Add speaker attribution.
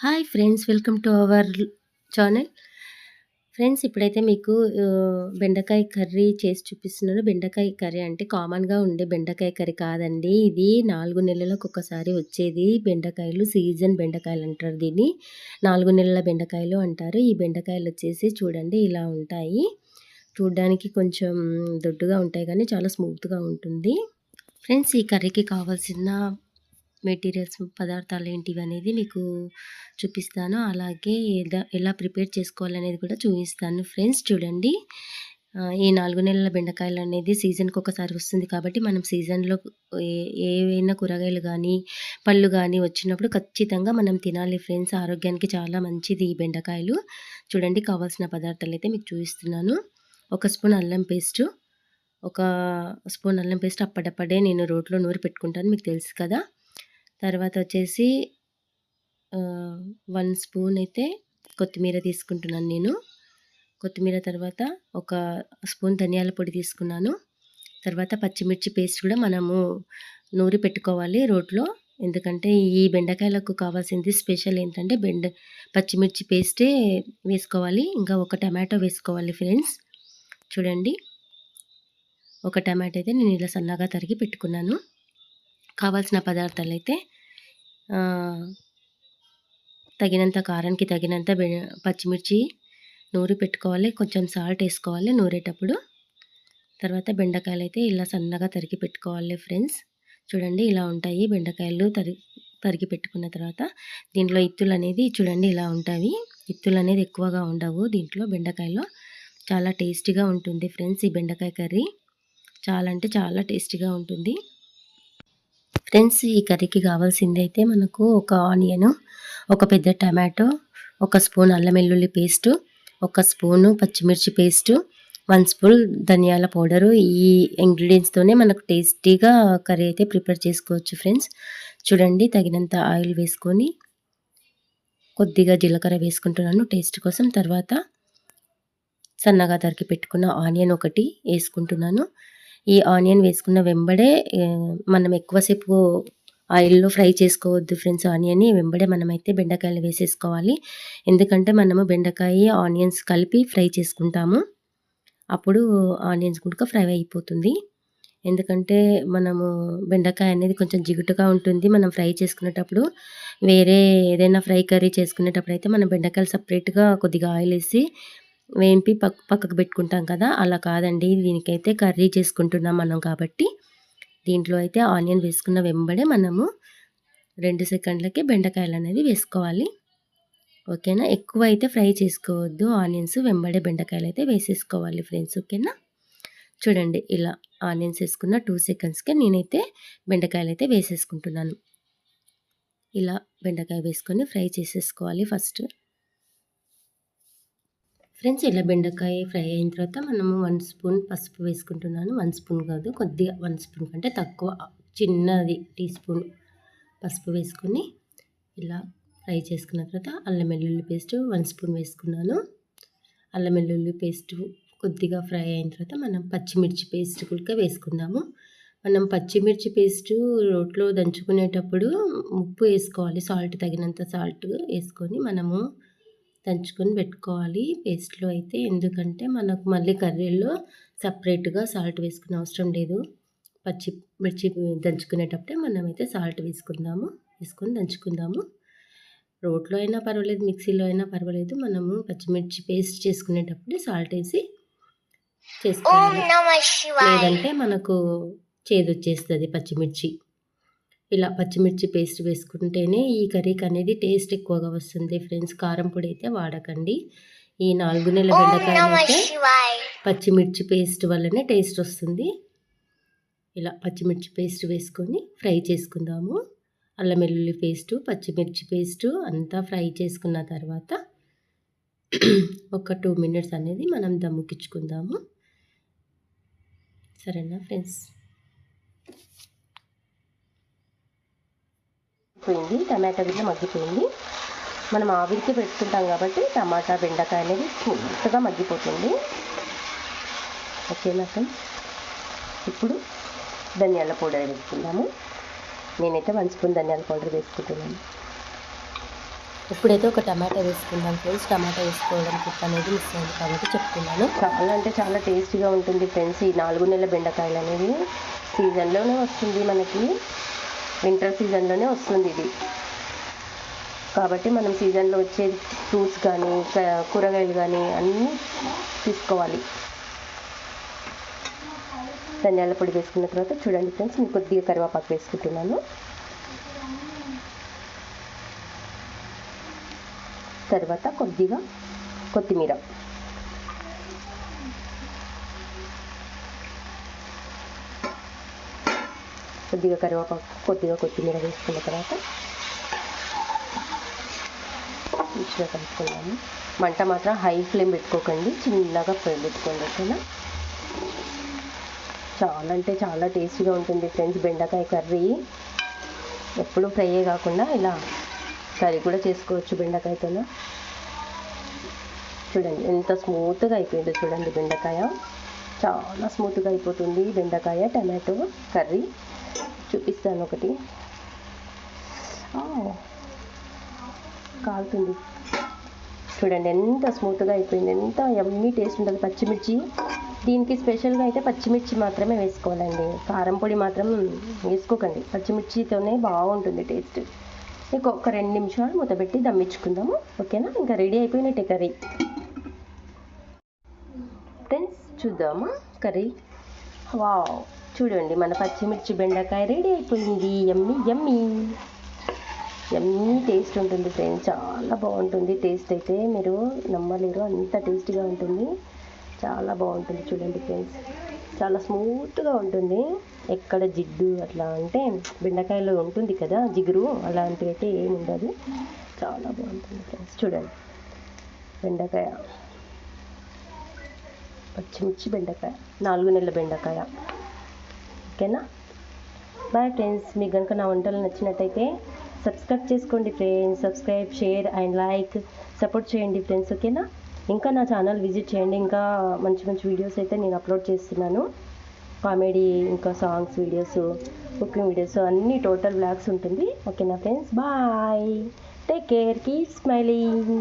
Speaker 1: Hi friends welcome to our channel friends ఇప్పుడైతే మీకు బెండకాయ కర్రీ చేసి చూపిస్తున్నాను. బెండకాయ కర్రీ అంటే కామన్‌గా ఉండే బెండకాయ కర్రీ కాదండి. ఇది నాలుగు నెలలకు ఒకసారి వచ్చేది బెండకాయలు. సీజన్ బెండకాయలు అంటారు దీన్ని. నాలుగు నెలల బెండకాయలు అంటారు. ఈ బెండకాయలు వచ్చేసి చూడండి ఇలా ఉంటాయి. చూడ్డానికి కొంచెం దొడ్డుగా ఉంటాయి కానీ చాలా స్మూత్‌గా ఉంటుంది. ఫ్రెండ్స్ ఈ కర్రీకి కావాల్సిన మెటీరియల్స్ పదార్థాలు ఏంటివి అనేది మీకు చూపిస్తాను. అలాగే ఎలా ప్రిపేర్ చేసుకోవాలనేది కూడా చూపిస్తాను ఫ్రెండ్స్ చూడండి. ఈ నాలుగు నెలల బెండకాయలు అనేది సీజన్‌కి ఒకసారి వస్తుంది కాబట్టి మనం సీజన్‌లో ఏ ఏవైనా కూరగాయలు కానీ పళ్ళు కానీ వచ్చినప్పుడు ఖచ్చితంగా మనం తినాలి ఫ్రెండ్స్. ఆరోగ్యానికి చాలా మంచిది ఈ బెండకాయలు. చూడండి కావాల్సిన పదార్థాలు అయితే మీకు చూపిస్తున్నాను. ఒక స్పూన్ అల్లం పేస్టు, ఒక స్పూన్ అల్లం పేస్ట్ అప్పటప్పుడే నేను రోట్లో నూరి పెట్టుకుంటాను మీకు తెలుసు కదా! తర్వాత వచ్చేసి వన్ స్పూన్ అయితే కొత్తిమీర తీసుకుంటున్నాను నేను. కొత్తిమీర తర్వాత ఒక స్పూన్ ధనియాల పొడి తీసుకున్నాను. తర్వాత పచ్చిమిర్చి పేస్ట్ కూడా మనము నూరి పెట్టుకోవాలి రోట్లో. ఎందుకంటే ఈ బెండకాయలకు కావాల్సింది స్పెషల్ ఏంటంటే బెండ పచ్చిమిర్చి పేస్టే వేసుకోవాలి. ఇంకా ఒక టమాటో వేసుకోవాలి ఫ్రెండ్స్. చూడండి. ఒక టమాటో అయితే నేను ఇలా సన్నగా తరిగి పెట్టుకున్నాను. కావాల్సిన పదార్థాలు అయితే తగినంత కారానికి తగినంత బె పచ్చిమిర్చి నూరి పెట్టుకోవాలి. కొంచెం సాల్ట్ వేసుకోవాలి నూరేటప్పుడు. తర్వాత బెండకాయలైతే ఇలా సన్నగా తరిగి పెట్టుకోవాలి ఫ్రెండ్స్. చూడండి ఇలా ఉంటాయి బెండకాయలు తరి తరిగి పెట్టుకున్న తర్వాత దీంట్లో ఇత్తులనేది చూడండి ఇలా ఉంటాయి. ఇత్తులనేది ఎక్కువగా ఉండవు దీంట్లో బెండకాయలో. చాలా టేస్టీగా ఉంటుంది ఫ్రెండ్స్ ఈ బెండకాయ కర్రీ. చాలా అంటే చాలా టేస్టీగా ఉంటుంది. ఫ్రెండ్స్ ఈ కర్రీకి కావాల్సింది అయితే మనకు ఒక ఆనియను, ఒక పెద్ద టమాటో, ఒక స్పూన్ అల్లం వెల్లుల్లి పేస్టు, ఒక స్పూను పచ్చిమిర్చి పేస్టు, వన్ స్పూన్ ధనియాల పౌడరు. ఈ ఇంగ్రీడియంట్స్తోనే మనకు టేస్టీగా కర్రీ అయితే ప్రిపేర్ చేసుకోవచ్చు ఫ్రెండ్స్. చూడండి తగినంత ఆయిల్ వేసుకొని కొద్దిగా జీలకర్ర వేసుకుంటున్నాను టేస్ట్ కోసం. తర్వాత సన్నగా తరిగి పెట్టుకున్న ఆనియన్ ఒకటి వేసుకుంటున్నాను ఈ ఆనియన్ వేసుకున్న వెంబడే మనం ఎక్కువసేపు ఆయిల్‌లో ఫ్రై చేసుకోవద్దు ఫ్రెండ్స్ ఆనియన్‌ని. వెంబడే మనమైతే బెండకాయలు వేసేసుకోవాలి. ఎందుకంటే మనము బెండకాయ, ఆనియన్స్ కలిపి ఫ్రై చేసుకుంటాము. అప్పుడు ఆనియన్స్ కూడా ఫ్రై అయిపోతుంది. ఎందుకంటే మనము బెండకాయ అనేది కొంచెం జిగుటుగా ఉంటుంది. మనం ఫ్రై చేసుకునేటప్పుడు వేరే ఏదైనా ఫ్రై కర్రీ చేసుకునేటప్పుడు అయితే మనం బెండకాయలు సపరేట్గా కొద్దిగా ఆయిల్ వేసి వేంపి పక్ పక్కకు పెట్టుకుంటాం కదా! అలా కాదండి. దీనికైతే కర్రీ చేసుకుంటున్నాం మనం కాబట్టి దీంట్లో అయితే ఆనియన్ వేసుకున్న వెంబడే మనము 2 సెకండ్లకి బెండకాయలనేది వేసుకోవాలి. ఓకేనా! ఎక్కువ అయితే ఫ్రై చేసుకోవద్దు ఆనియన్స్. వెంబడే బెండకాయలు అయితే వేసేసుకోవాలి ఫ్రెండ్స్. ఓకేనా! చూడండి ఇలా ఆనియన్స్ వేసుకున్న టూ సెకండ్స్‌కే నేనైతే బెండకాయలు అయితే వేసేసుకుంటున్నాను. ఇలా బెండకాయ వేసుకొని ఫ్రై చేసేసుకోవాలి ఫస్ట్. ఫ్రెండ్స్ ఇలా బెండకాయ ఫ్రై అయిన తర్వాత మనము వన్ స్పూన్ పసుపు వేసుకుంటున్నాను. వన్ స్పూన్ కాదు కొద్దిగా వన్ స్పూన్ కంటే తక్కువ చిన్నది టీ స్పూన్ పసుపు వేసుకొని ఇలా ఫ్రై చేసుకున్న తర్వాత అల్లం వెల్లుల్లి పేస్ట్ వన్ స్పూన్ వేసుకున్నాను. అల్లం వెల్లుల్లి పేస్ట్ కొద్దిగా ఫ్రై అయిన తర్వాత మనం పచ్చిమిర్చి పేస్ట్ కూడా వేసుకుందాము. మనం పచ్చిమిర్చి పేస్టు రోట్లో దంచుకునేటప్పుడు ఉప్పు వేసుకోవాలి సాల్ట్ తగినంత సాల్ట్ వేసుకొని మనము దంచుకొని పెట్టుకోవాలి పేస్ట్‌లో అయితే. ఎందుకంటే మనకు మళ్ళీ కర్రీలో సెపరేట్‌గా సాల్ట్ వేసుకునే అవసరం లేదు. పచ్చి మిర్చి దంచుకునేటప్పుడే మనమైతే సాల్ట్ వేసుకుందాము. వేసుకొని దంచుకుందాము. రోట్లో అయినా పర్వాలేదు, మిక్సీలో అయినా పర్వాలేదు. మనము పచ్చిమిర్చి పేస్ట్ చేసుకునేటప్పుడే సాల్ట్ చేసుకోవాలి.
Speaker 2: నమః శివాయ.
Speaker 1: లేదంటే మనకు చేదొచ్చేస్తది పచ్చిమిర్చి. ఇలా పచ్చిమిర్చి పేస్ట్ వేసుకుంటేనే ఈ కర్రీకి అనేది టేస్ట్ ఎక్కువగా వస్తుంది ఫ్రెండ్స్. కారం పొడి అయితే వాడకండి. ఈ 4 నెలల బెండకాయలైతే
Speaker 2: శివాయ.
Speaker 1: పచ్చిమిర్చి పేస్ట్ వల్లనే టేస్ట్ వస్తుంది. ఇలా పచ్చిమిర్చి పేస్ట్ వేసుకొని ఫ్రై చేసుకుందాము. అల్లం వెల్లుల్లి పేస్టు, పచ్చిమిర్చి పేస్టు అంతా ఫ్రై చేసుకున్న తర్వాత ఒక 2 మినిట్స్ అనేది మనం దమ్ముకిచ్చుకుందాము. సరేనా ఫ్రెండ్స్. పోయింది. టమాటా గిట్ల మగ్గిపోయింది. మనం ఆవిరికి పెట్టుకుంటాం కాబట్టి టమాటా, బెండకాయ అనేది స్మూత్‌గా మగ్గిపోతుంది. ఓకేనా ఫ్రెండ్స్. ఇప్పుడు ధనియాల పౌడర్ వేసుకుందాము. నేనైతే 1 స్పూన్ ధనియాల పౌడర్ వేసుకుంటున్నాను. ఇప్పుడైతే ఒక టమాటా వేసుకుందాం ఫ్రెండ్స్ టమాటా వేసుకోవడం కుక్ అనేది మిస్ అయింది కాబట్టి చెప్తున్నాను చాలా అంటే చాలా టేస్టీగా ఉంటుంది ఫ్రెండ్స్ ఈ నాలుగు నెలల బెండకాయలు అనేది సీజన్లోనే వస్తుంది మనకి వింటర్ సీజన్లోనే వస్తుంది ఇది. కాబట్టి మనం సీజన్లో వచ్చే ఫ్రూట్స్ కానీ కూరగాయలు కానీ అన్నీ తీసుకోవాలి. ధనియాల పొడి వేసుకున్న తర్వాత చూడండి ఫ్రెండ్స్ నేను కొద్దిగా కరివేపాకు వేసుకుంటున్నాను. తర్వాత కొద్దిగా కొత్తిమీర. కొద్దిగా కరివేపాకు కొద్దిగా కొత్తిమీర వేసుకున్న తర్వాత మంచిగా కలుపుకున్నాము మంట మాత్రం హై ఫ్లేమ్ పెట్టుకోకండి చిన్నగా ఫ్లేమ్ పెట్టుకోండి ఓకేనా? చాలా అంటే చాలా టేస్టీగా ఉంటుంది ఫ్రెండ్స్ బెండకాయ కర్రీ. ఎప్పుడు ఫ్రైయే కాకుండా ఇలా కర్రీ కూడా చేసుకోవచ్చు బెండకాయతో చూడండి ఎంత స్మూత్గా అయిపోయిందో చూడండి బెండకాయ. చాలా స్మూత్గా అయిపోతుంది. బెండకాయ టమాటో కర్రీ చూపిస్తాను ఒకటి. కాలుతుంది. చూడండి ఎంత స్మూత్గా అయిపోయింది. ఎంత ఎమ్మీ టేస్ట్ ఉంటుంది పచ్చిమిర్చి. దీనికి స్పెషల్గా అయితే పచ్చిమిర్చి మాత్రమే వేసుకోవాలండి. కారం పొడి మాత్రం వేసుకోకండి. పచ్చిమిర్చితోనే బాగుంటుంది టేస్ట్ ఇంకొక రెండు నిమిషాలు మూతపెట్టి దమ్మించుకుందాము. ఓకేనా? ఇంకా రెడీ అయిపోయినట్టే కర్రీ. ఫ్రెండ్స్ చూద్దామా? కర్రీ? వావ్. చూడండి మన పచ్చిమిర్చి బెండకాయ రెడీ అయిపోయింది. ఎమ్మి ఎమ్మి ఎమ్మి టేస్ట్ ఉంటుంది ఫ్రెండ్స్. చాలా బాగుంటుంది. టేస్ట్ అయితే మీరు నమ్మలేరు. అంత టేస్టీగా ఉంటుంది. చాలా బాగుంటుంది చూడండి ఫ్రెండ్స్. చాలా స్మూత్గా ఉంటుంది. ఎక్కడ జిడ్డు అట్లా అంటే బెండకాయలో ఉంటుంది కదా జిగురు అలాంటివి అయితే ఏమి ఉండదు చాలా బాగుంటుంది ఫ్రెండ్స్. చూడండి. బెండకాయ. పచ్చిమిర్చి బెండకాయ నాలుగు నెలల బెండకాయ. ఓకేనా? బాయ్ ఫ్రెండ్స్ మీకు కనుక నా వంటలు నచ్చినట్టయితే సబ్స్క్రైబ్ చేసుకోండి friends. Subscribe share and like support చేయండి ఫ్రెండ్స్ ఓకేనా? ఇంకా నా ఛానల్ విజిట్ చేయండి. ఇంకా మంచి మంచి వీడియోస్ అయితే నేను అప్లోడ్ చేస్తున్నాను. కామెడీ ఇంకా సాంగ్స్ వీడియోస్ కుకింగ్ వీడియోస్ అన్ని టోటల్ బ్లాగ్స్ ఉంటుంది. ఓకేనా friends? Bye. Take care. Keep smiling.